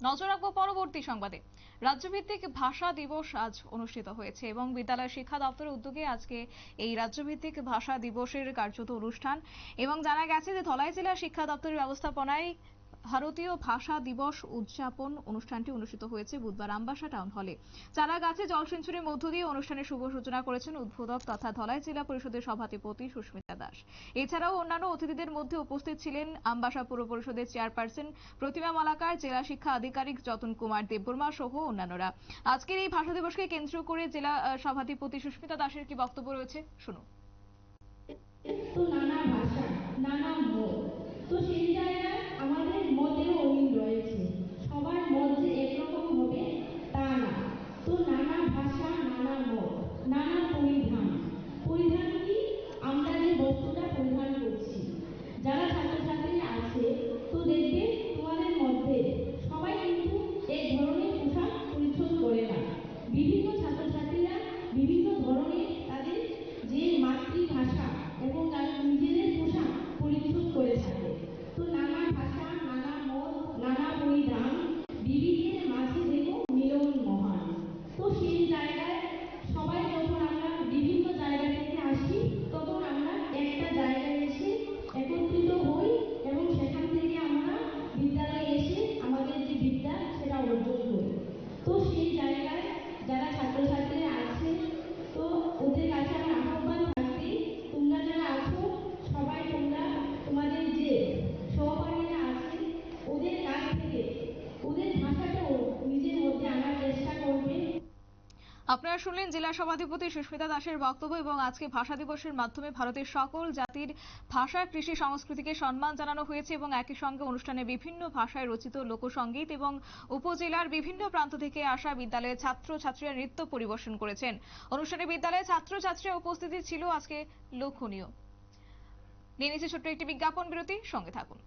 নজর রাখব পরবর্তী সংবাদে। রাজ্যভিত্তিক ভাষা দিবস আজ অনুষ্ঠিত হয়েছে এবং বিদ্যালয় শিক্ষা দপ্তরের উদ্যোগে আজকে এই রাজ্যভিত্তিক ভাষা দিবসের কার্যত অনুষ্ঠান এবং জানা গেছে যে ধলাই জেলা শিক্ষা দপ্তরের ব্যবস্থাপনায় ভারতীয় ভাষা দিবস উদযাপন অনুষ্ঠানটি অনুষ্ঠিত হয়েছে বুধবার আমবাসা টাউন হলে। চারা গাছে জলসিঞ্চনের মধ্য দিয়ে অনুষ্ঠানের শুভ সূচনা করেছেন উদ্বোধক তথা ধলাই জেলা পরিষদের সভাধিপতি সুস্মিতা দাস। এছাড়াও অন্যান্য অতিথিদের মধ্যে উপস্থিত ছিলেন আমবাসা পুর পরিষদের চেয়ারপারসন প্রতিমা মালাকার, জেলা শিক্ষা আধিকারিক যতন কুমার দেববর্মা সহ অন্যান্যরা। আজকের এই ভাষা দিবসকে কেন্দ্র করে জেলা সভাধিপতি সুস্মিতা দাসের কি বক্তব্য রয়েছে? শুনুন। আপনারা শুনলেন জেলা সভাধিপতি সুস্মিতা দাসের বক্তব্য এবং আজকে ভাষা দিবসের মাধ্যমে ভারতের সকল জাতির ভাষা, কৃষি, সংস্কৃতিকে সম্মান জানানো হয়েছে এবং একই সঙ্গে অনুষ্ঠানে বিভিন্ন ভাষায় রচিত লোকসঙ্গীত এবং উপজেলার বিভিন্ন প্রান্ত থেকে আসা বিদ্যালয়ের ছাত্র ছাত্রীরা নৃত্য পরিবেশন করেছেন। অনুষ্ঠানে বিদ্যালয়ের ছাত্র ছাত্রীরা উপস্থিতি ছিল। আজকে লক্ষণীয় নিয়ে নিচ্ছে ছোট্ট একটি বিজ্ঞাপন বিরতি। সঙ্গে থাকুন।